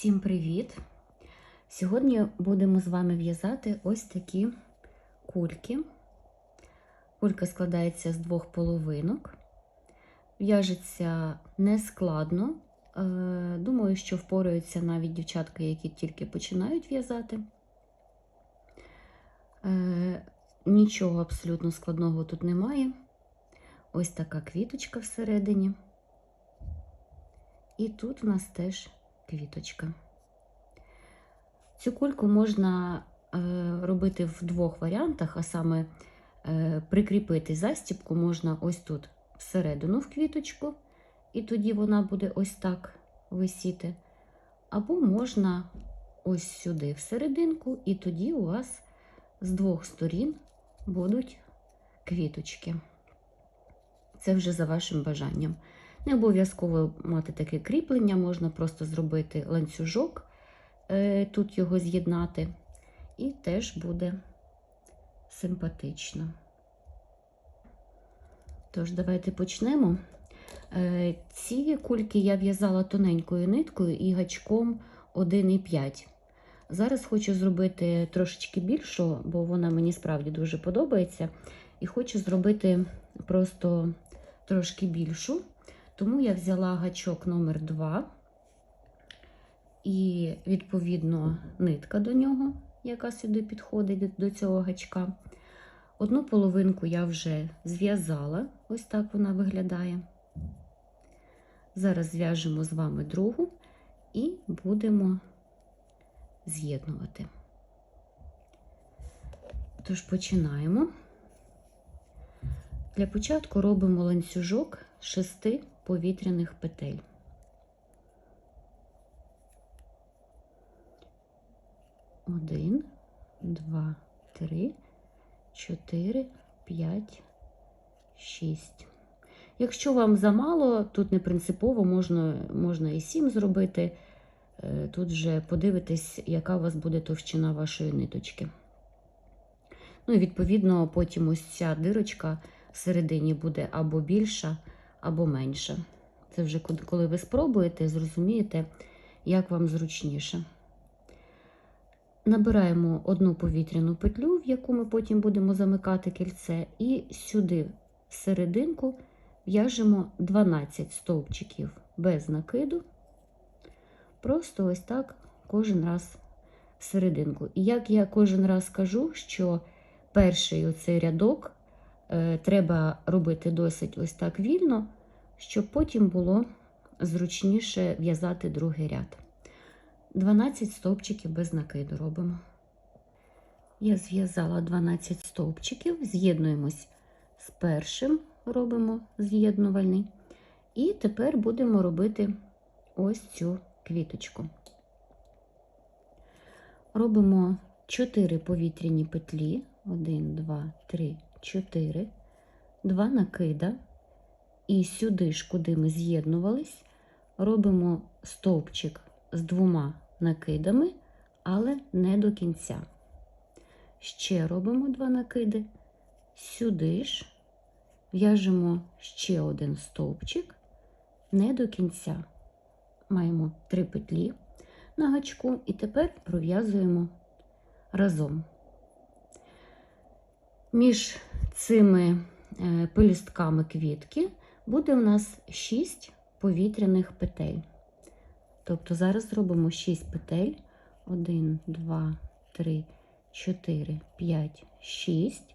Всім привіт! Сьогодні будемо з вами в'язати ось такі кульки. Кулька складається з двох половинок. В'яжеться нескладно. Е, Думаю, що впораються навіть дівчатки, які тільки починають в'язати. Е, Нічого абсолютно складного тут немає. Ось така квіточка всередині. І тут у нас теж квіточка. Цю кульку можна е, робити в двох варіантах, а саме е, прикріпити застібку можна ось тут всередину в квіточку, і тоді вона буде ось так висіти. Або можна ось сюди всерединку, і тоді у вас з двох сторін будуть квіточки. Це вже за вашим бажанням. Не обов'язково мати таке кріплення, можна просто зробити ланцюжок, е, тут його з'єднати, і теж буде симпатично. Тож, давайте почнемо. Е, Ці кульки я в'язала тоненькою ниткою і гачком 1,5. Зараз хочу зробити трошечки більшу, бо вона мені справді дуже подобається. І хочу зробити просто трошки більшу. Тому я взяла гачок номер 2 і, відповідно, нитка до нього, яка сюди підходить до цього гачка. Одну половинку я вже зв'язала, ось так вона виглядає. Зараз зв'яжемо з вами другу і будемо з'єднувати. Тож починаємо. Для початку робимо ланцюжок шести повітряних петель. Один, два, три, чотири, п'ять, шість. Якщо вам замало, тут не принципово, можна, можна і сім зробити. Е, Тут вже подивитись, яка у вас буде товщина вашої ниточки. Ну і відповідно, потім ось ця дирочка всередині буде або більша, або менша. Це вже коли ви спробуєте, зрозумієте, як вам зручніше. Набираємо одну повітряну петлю, в яку ми потім будемо замикати кільце, і сюди, серединку, в'яжемо 12 стовпчиків без накиду. Просто ось так кожен раз серединку. І як я кожен раз кажу, що перший оцей рядок треба робити досить ось так вільно, щоб потім було зручніше в'язати другий ряд. 12 стовпчиків без накиду робимо. Я зв'язала 12 стовпчиків, з'єднуємось з першим, робимо з'єднувальний. І тепер будемо робити ось цю квіточку. Робимо 4 повітряні петлі. 1, 2, 3, 4, 2 накида. І сюди ж, куди ми з'єднувались, робимо стовпчик з двома накидами, але не до кінця. Ще робимо два накиди. Сюди ж в'яжемо ще один стовпчик, не до кінця. Маємо три петлі на гачку, і тепер пров'язуємо разом. Між цими е, пелюстками квітки буде у нас 6 повітряних петель. Тобто зараз зробимо 6 петель. 1, 2, 3, 4, 5, 6.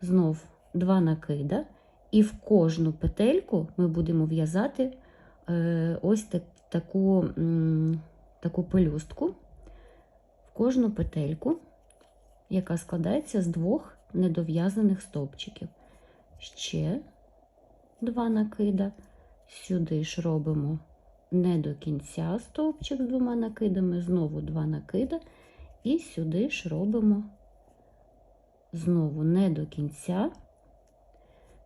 Знов 2 накида. І в кожну петельку ми будемо в'язати е, ось так, таку, таку пелюстку. В кожну петельку, яка складається з двох недов'язаних стовпчиків. Ще два накида. Сюди ж робимо не до кінця стовпчик з двома накидами, знову два накида, і сюди ж робимо знову не до кінця.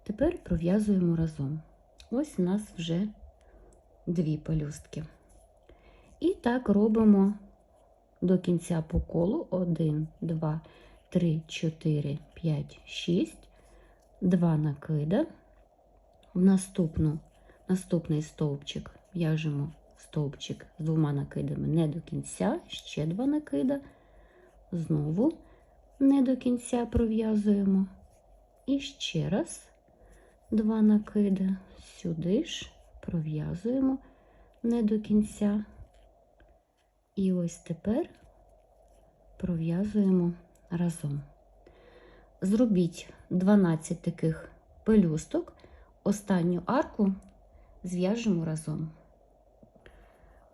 Тепер пров'язуємо разом. Ось у нас вже дві пелюстки. І так робимо до кінця по колу 1, 2, 3, 4, 5, 6, 2 накида. В наступну, наступний стовпчик в'яжемо стовпчик з двома накидами не до кінця, ще два накида, знову не до кінця пров'язуємо. І ще раз два накиди, сюди ж пров'язуємо не до кінця. І ось тепер пров'язуємо разом. Зробіть 12 таких пелюсток, останню арку зв'яжемо разом.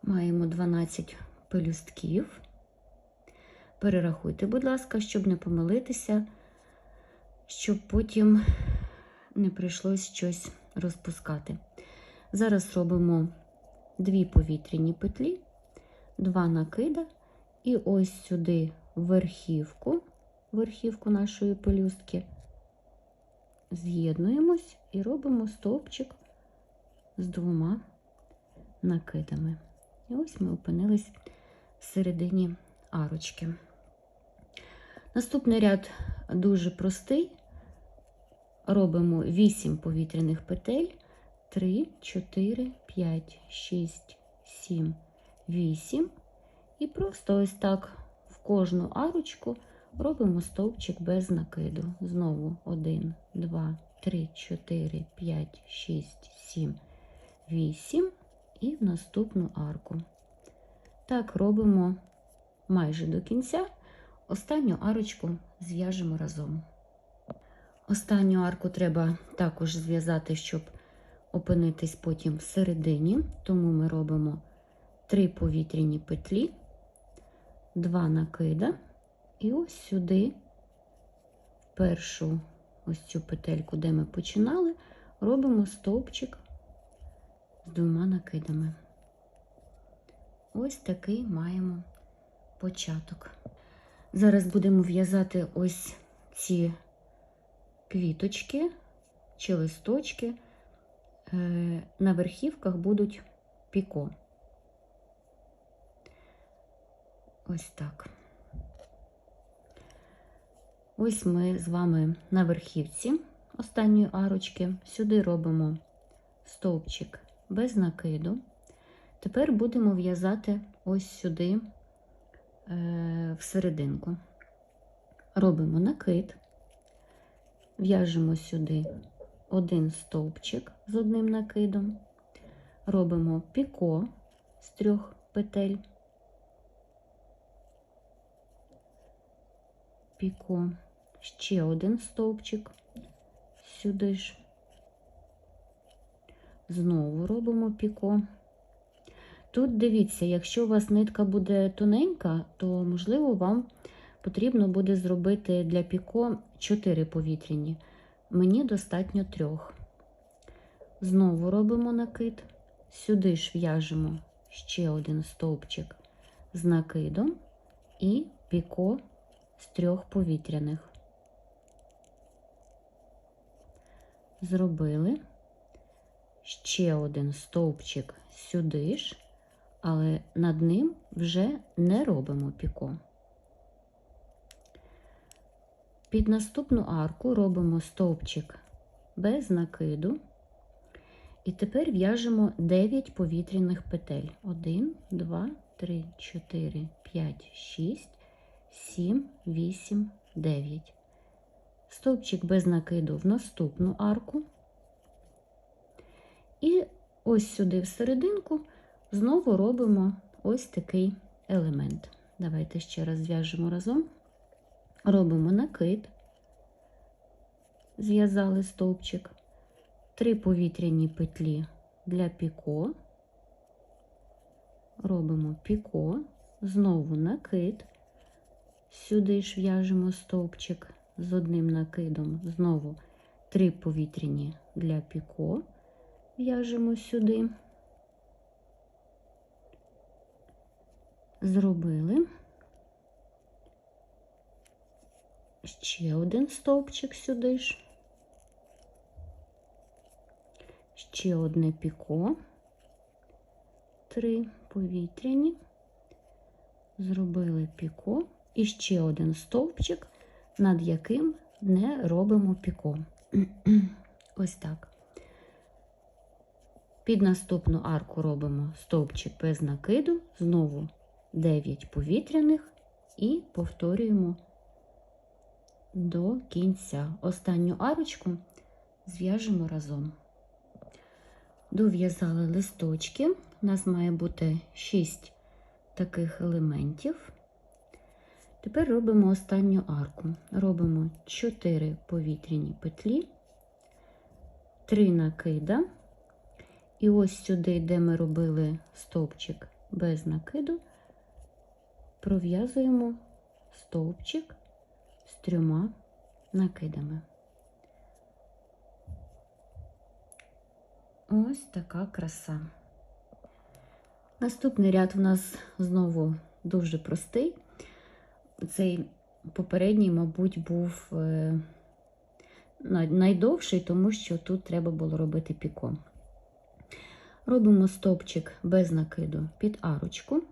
Маємо 12 пелюстків. Перерахуйте, будь ласка, щоб не помилитися, щоб потім не прийшлось щось розпускати. Зараз робимо дві повітряні петлі, два накида, і ось сюди верхівку, верхівку нашої пелюстки, з'єднуємось і робимо стовпчик з двома накидами. І ось ми опинились всередині арочки. Наступний ряд дуже простий. Робимо 8 повітряних петель. 3, 4, 5, 6, 7, 8. І просто ось так в кожну арочку робимо стовпчик без накиду. Знову 1, 2, 3, 4, 5, 6, 7, 8 і в наступну арку. Так робимо майже до кінця. Останню арочку зв'яжемо разом. Останню арку треба також зв'язати, щоб опинитись потім всередині, тому ми робимо 3 повітряні петлі, 2 накида, і ось сюди, в першу ось цю петельку, де ми починали, робимо стовпчик з двома накидами. Ось такий маємо початок. Зараз будемо в'язати ось ці квіточки чи листочки. Е, На верхівках будуть піко. Ось так. Ось ми з вами на верхівці останньої арочки. Сюди робимо стовпчик без накиду. Тепер будемо в'язати ось сюди е, всерединку. Робимо накид, в'яжемо сюди один стовпчик з одним накидом, робимо піко з трьох петель, піко, ще один стовпчик сюди ж, знову робимо піко. Тут дивіться, якщо у вас нитка буде тоненька, то, можливо, вам потрібно буде зробити для піко 4 повітряні. Мені достатньо трьох. Знову робимо накид, сюди ж в'яжемо ще один стовпчик з накидом і піко з трьох повітряних. Зробили ще один стовпчик сюди ж, але над ним вже не робимо піко. Під наступну арку робимо стовпчик без накиду. І тепер в'яжемо 9 повітряних петель. 1, 2, 3, 4, 5, 6, 7, 8, 9. Стовпчик без накиду в наступну арку. І ось сюди всерединку знову робимо ось такий елемент. Давайте ще раз зв'яжемо разом. Робимо накид, зв'язали стовпчик, три повітряні петлі для піко, робимо піко, знову накид, сюди ж в'яжемо стовпчик з одним накидом, знову три повітряні для піко, в'яжемо сюди, зробили. ще один стовпчик сюди ж, ще одне піко, три повітряні, зробили піко і ще один стовпчик, над яким не робимо піко. Ось так. Під наступну арку робимо стовпчик без накиду, знову 9 повітряних і повторюємо до кінця. Останню арочку зв'яжемо разом. Дов'язали листочки. У нас має бути 6 таких елементів. Тепер робимо останню арку. Робимо 4 повітряні петлі, 3 накида. І ось сюди, де ми робили стовпчик без накиду, пров'язуємо стовпчик з трьома накидами. Ось така краса. Наступний ряд у нас знову дуже простий. Цей попередній, мабуть, був е, найдовший, тому що тут треба було робити піко. Робимо стовпчик без накиду під арочку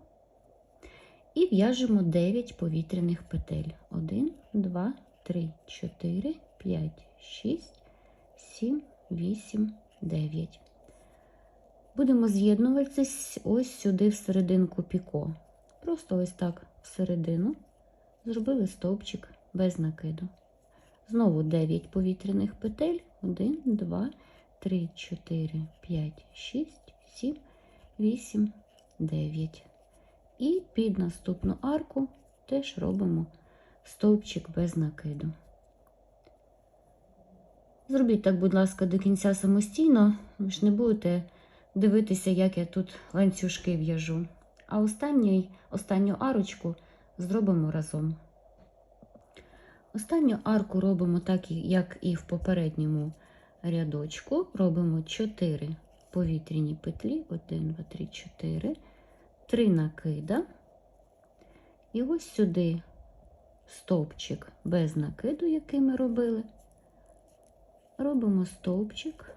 і в'яжемо 9 повітряних петель. 1, 2, 3, 4, 5, 6, 7, 8, 9. Будемо з'єднуватися ось сюди в серединку піко. Просто ось так всередину зробили стовпчик без накиду. Знову 9 повітряних петель. 1, 2, 3, 4, 5, 6, 7, 8, 9. І під наступну арку теж робимо стовпчик без накиду. Зробіть так, будь ласка, до кінця самостійно, ви ж не будете дивитися, як я тут ланцюжки в'яжу. А останній, останню арочку зробимо разом. Останню арку робимо так, як і в попередньому рядочку. Робимо 4 повітряні петлі, 1, 2, 3, 4, 3 накида. І ось сюди стовпчик без накиду, який ми робили. Робимо стовпчик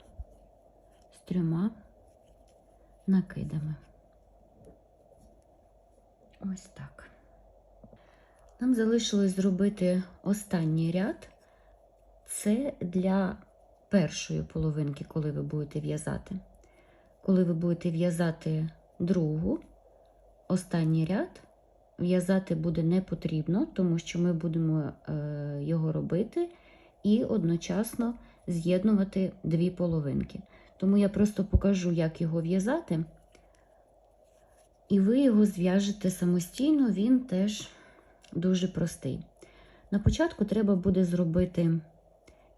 з трьома накидами. Ось так. Нам залишилось зробити останній ряд. Це для першої половинки, коли ви будете в'язати. Коли ви будете в'язати другу, останній ряд в'язати буде не потрібно, тому що ми будемо е, його робити і одночасно з'єднувати дві половинки. Тому я просто покажу, як його в'язати, і ви його зв'яжете самостійно, він теж дуже простий. На початку треба буде зробити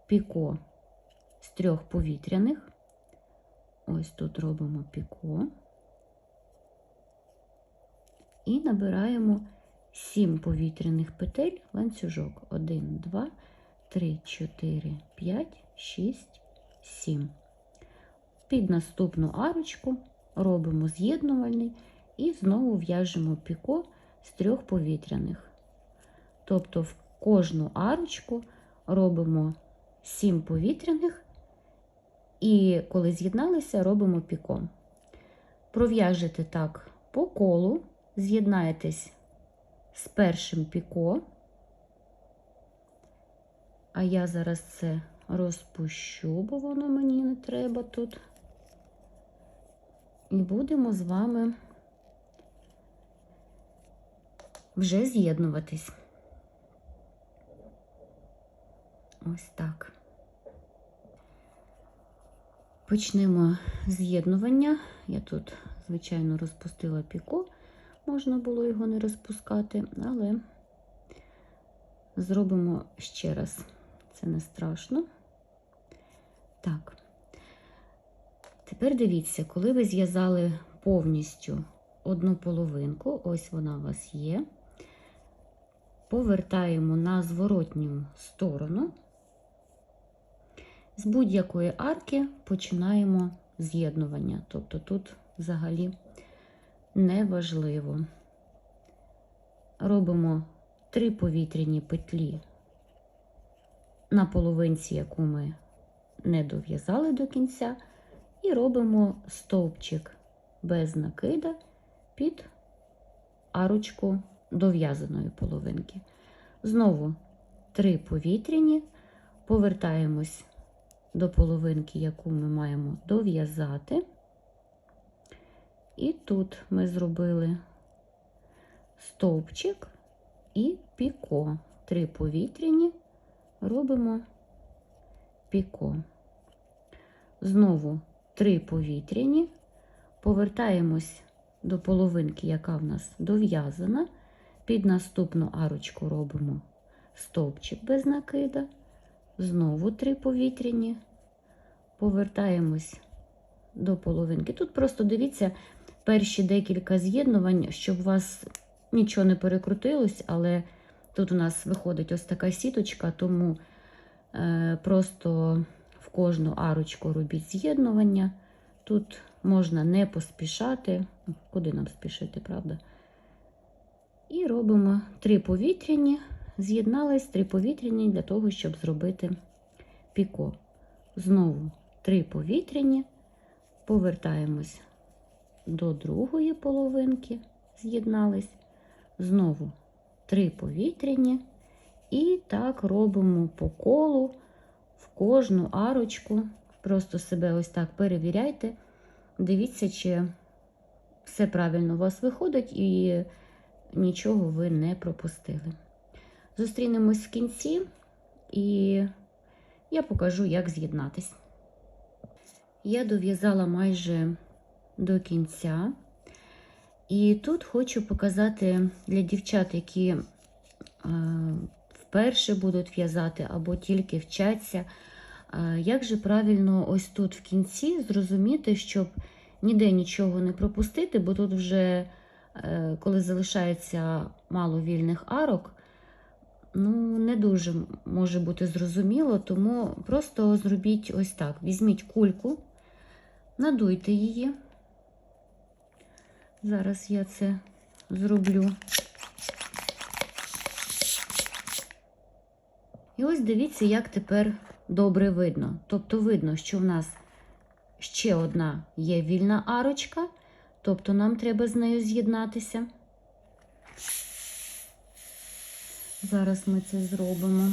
піко з трьох повітряних. Ось тут робимо піко. І набираємо 7 повітряних петель ланцюжок. 1, 2, 3, 4, 5, 6, 7. Під наступну арочку робимо з'єднувальний і знову в'яжемо піко з трьох повітряних. Тобто в кожну арочку робимо 7 повітряних, і коли з'єдналися, робимо піко. Пров'яжете так по колу, з'єднаєтесь з першим піко, а я зараз це розпущу, бо воно мені не треба тут. І будемо з вами вже з'єднуватись. Ось так. Почнемо з'єднування. Я тут, звичайно, розпустила піко, можна було його не розпускати, але зробимо ще раз. Це не страшно. Так. Тепер дивіться, коли ви зв'язали повністю одну половинку, ось вона у вас є, повертаємо на зворотню сторону. З будь-якої арки починаємо з'єднування. Тобто тут взагалі неважливо. Робимо три повітряні петлі на половинці, яку ми не дов'язали до кінця, і робимо стовпчик без накида під арочку дов'язаної половинки. Знову три повітряні, повертаємось до половинки, яку ми маємо дов'язати. І тут ми зробили стовпчик і піко. Три повітряні робимо піко. Знову три повітряні, повертаємось до половинки, яка в нас дов'язана. Під наступну арочку робимо стовпчик без накида, знову три повітряні, повертаємось до половинки. Тут просто дивіться перші декілька з'єднувань, щоб у вас нічого не перекрутилось, але тут у нас виходить ось така сіточка, тому е, просто в кожну арочку робіть з'єднування. Тут можна не поспішати. Куди нам спішити, правда? І робимо три повітряні, з'єднались три повітряні для того, щоб зробити піко. Знову три повітряні, повертаємось до другої половинки, з'єднались. Знову три повітряні. І так робимо по колу в кожну арочку. Просто себе ось так перевіряйте. Дивіться, чи все правильно у вас виходить і нічого ви не пропустили. Зустрінемось в кінці, і я покажу, як з'єднатись. Я дов'язала майже до кінця. І тут хочу показати для дівчат, які е, вперше будуть в'язати або тільки вчаться, е, як же правильно ось тут в кінці зрозуміти, щоб ніде нічого не пропустити, бо тут вже, е, коли залишається мало вільних арок, ну, не дуже може бути зрозуміло, тому просто зробіть ось так: візьміть кульку, надуйте її. Зараз я це зроблю. І ось дивіться, як тепер добре видно. Тобто видно, що в нас ще одна є вільна арочка, тобто нам треба з нею з'єднатися. Зараз ми це зробимо.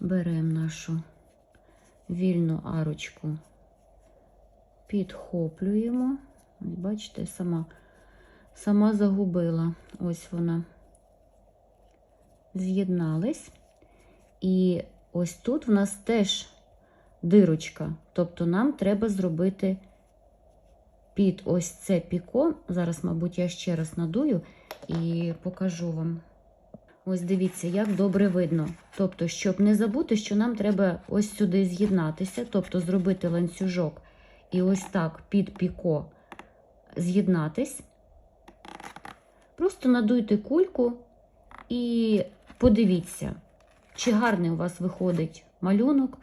Беремо нашу вільну арочку, підхоплюємо. Бачите, сама, сама загубила. Ось вона. З'єднались. І ось тут в нас теж дирочка. Тобто нам треба зробити під ось це піко. Зараз, мабуть, я ще раз надую і покажу вам. Ось дивіться, як добре видно. Тобто, щоб не забути, що нам треба ось сюди з'єднатися, тобто зробити ланцюжок і ось так під піко з'єднатись. Просто надуйте кульку і подивіться, чи гарний у вас виходить малюнок,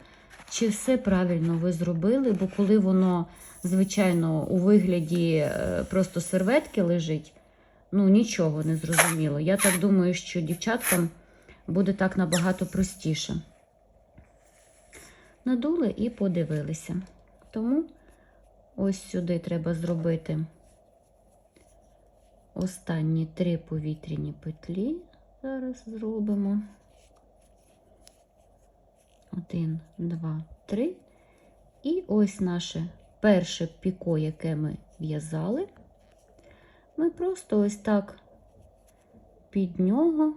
чи все правильно ви зробили, бо коли воно, звичайно, у вигляді е, просто серветки лежить, ну нічого не зрозуміло. Я так думаю, що дівчаткам буде так набагато простіше. Надули і подивилися. Тому ось сюди треба зробити останні три повітряні петлі. Зараз зробимо. Один, два, три. І ось наше перше піко, яке ми в'язали. Ми просто ось так під нього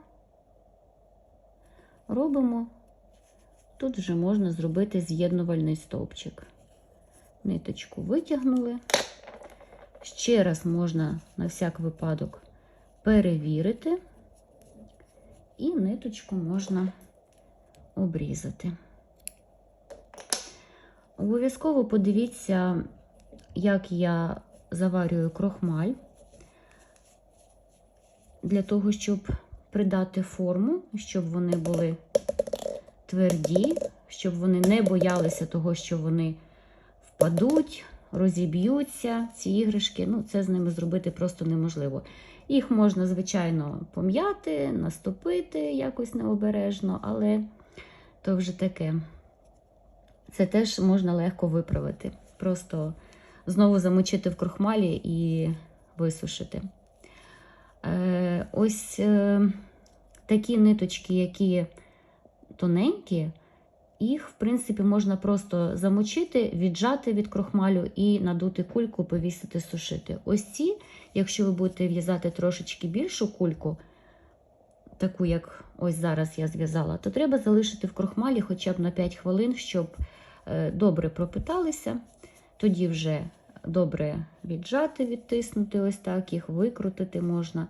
робимо. Тут вже можна зробити з'єднувальний стовпчик. Ниточку витягнули. Ще раз можна на всяк випадок перевірити, і ниточку можна обрізати. Обов'язково подивіться, як я заварюю крохмаль для того, щоб придати форму, щоб вони були тверді, щоб вони не боялися того, що вони впадуть, розіб'ються, ці іграшки. Ну, це з ними зробити просто неможливо. Їх можна, звичайно, пом'яти, наступити якось необережно, але то вже таке. Це теж можна легко виправити. Просто знову замочити в крохмалі і висушити. Е, ось е, такі ниточки, які тоненькі, їх, в принципі, можна просто замочити, віджати від крохмалю і надути кульку, повісити, сушити. Ось ці, якщо ви будете в'язати трошечки більшу кульку, таку, як ось зараз я зв'язала, то треба залишити в крохмалі хоча б на 5 хвилин, щоб добре пропиталися. Тоді вже добре віджати, відтиснути, ось так, їх викрутити можна.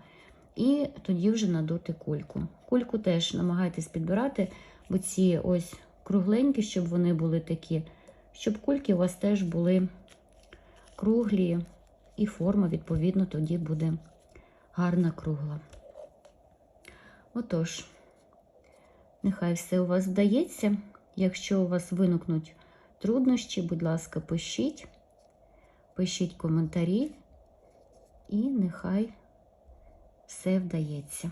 І тоді вже надути кульку. Кульку теж намагайтесь підбирати, бо ці ось кругленькі, щоб вони були такі, щоб кульки у вас теж були круглі, і форма, відповідно, тоді буде гарна кругла. Отож, нехай все у вас вдається. Якщо у вас виникнуть труднощі, будь ласка, пишіть, пишіть коментарі, і нехай все вдається.